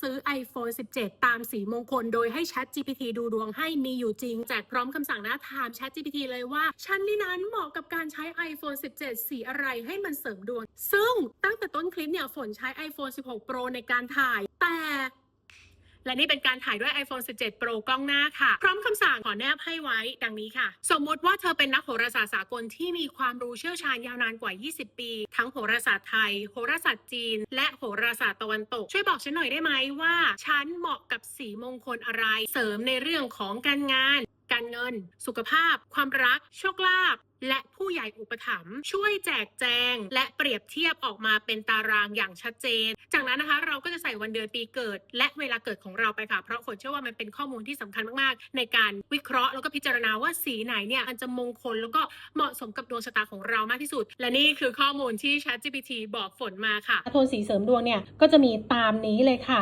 ซื้อ iPhone 17 ตามสีมงคล โดยให้ Chat GPT ดูดวงให้มีอยู่จริง แจกพร้อมคำสั่งนะถาม Chat GPT เลยว่า ฉันนี่นั้นเหมาะกับการใช้ iPhone 17 สีอะไรให้มันเสริมดวง ซึ่งตั้งแต่ต้นคลิปเนี่ยฝนใช้ iPhone 16 Pro ในการถ่าย แต่ และนี่เป็นการถ่ายด้วย iPhone 17 Pro กล้องหน้าค่ะ พร้อมคำสั่งขอแนบให้ไว้ดังนี้ค่ะ สมมติว่าเธอเป็นนักโหราศาสตร์สากลที่มีความรู้เชี่ยวชาญยาวนานกว่า 20 ปี ทั้งโหราศาสตร์ไทย โหราศาสตร์จีน และโหราศาสตร์ตะวันตก ช่วยบอกฉันหน่อยได้ไหมว่า ฉันเหมาะกับสีมงคลอะไร เสริมในเรื่องของการงาน การเงิน สุขภาพ ความรัก โชคลาภและผูู้้ใหญ่อุปถัมภ์ช่วยแจกแจง และเปรียบเทียบออกมาเป็นตารางอย่างชัดเจน จากนั้นนะคะเราก็จะใส่วันเดือนปีเกิด และเวลาเกิดของเราไปค่ะ เพราะฝนเชื่อว่ามันเป็นข้อมูลที่สำคัญมากๆ ในการวิเคราะห์แล้วก็พิจารณาว่าสีไหนเนี่ยมันจะมงคลแล้วก็เหมาะสมกับดวงชะตาของเรามากที่สุด และนี่คือข้อมูลที่ ChatGPT บอกฝนมาค่ะโทนสีเสริมดวงเนี่ยก็จะมีตามนี้เลยค่ะ